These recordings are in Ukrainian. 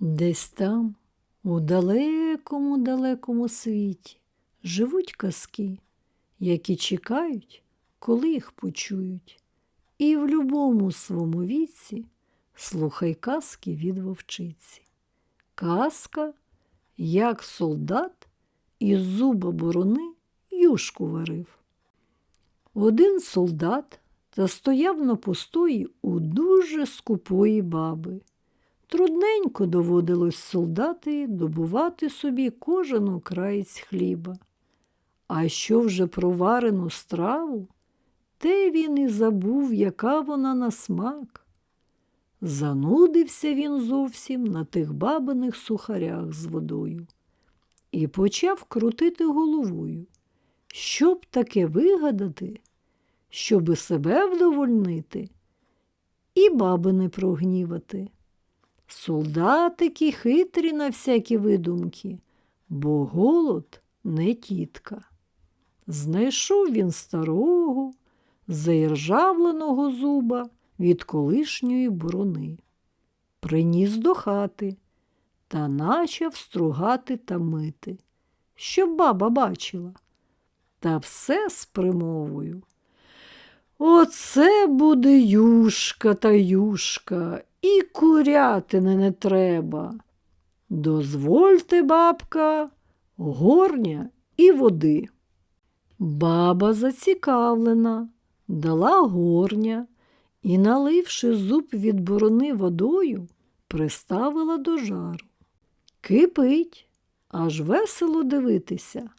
Десь там, у далекому далекому світі, живуть казки, які чекають, коли їх почують. І в любому своєму віці слухай казки від вовчиці. Казка, як солдат із зуба борони юшку варив. Один солдат та стояв на постої у дуже скупої баби. Трудненько доводилось солдати добувати собі кожен окраєць хліба. А що вже про варену страву, те він і забув, яка вона на смак. Занудився він зовсім на тих бабиних сухарях з водою і почав крутити головою, щоб таке вигадати, щоби себе вдовольнити і баби не прогнівати. Солдатики хитрі на всякі видумки, бо голод не тітка. Знайшов він старого, заіржавленого зуба від колишньої борони. Приніс до хати та начав стругати та мити, щоб баба бачила. Та все з примовою. Оце буде юшка та юшка, і курятини не треба. Дозвольте, бабка, горня і води. Баба зацікавлена, дала горня і, наливши зуб від борони водою, приставила до жару. Кипить, аж весело дивитися,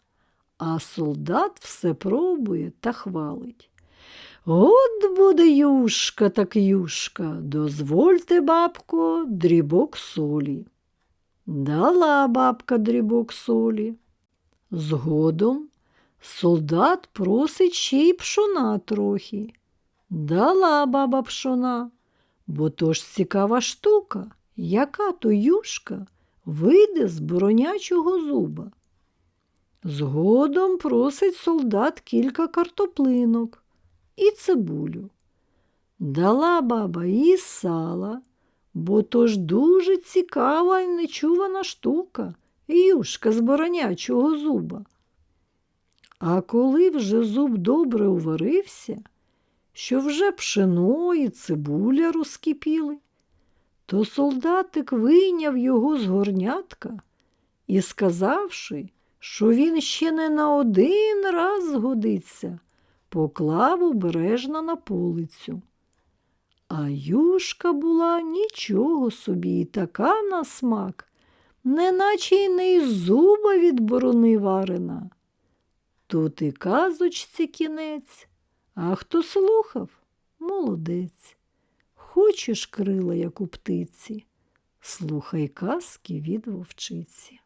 а солдат все пробує та хвалить. От буде юшка так юшка, дозвольте, бабко, дрібок солі. Дала бабка дрібок солі. Згодом солдат просить ще й пшона трохи. Дала баба пшона, бо то ж цікава штука, яка то юшка вийде з боронячого зуба. Згодом просить солдат кілька картоплинок і цибулю. Дала баба і сала, бо то ж дуже цікава і нечувана штука, юшка з боронячого зуба. А коли вже зуб добре уварився, що вже пшено і цибуля розкипіли, то солдатик вийняв його з горнятка і, сказавши, що він ще не на один раз згодиться, поклав обережно на полицю. А юшка була нічого собі і така на смак, неначе й не із зуба від борони варена. Тут і казочці кінець, а хто слухав молодець. Хочеш крила, як у птиці, слухай казки від вовчиці.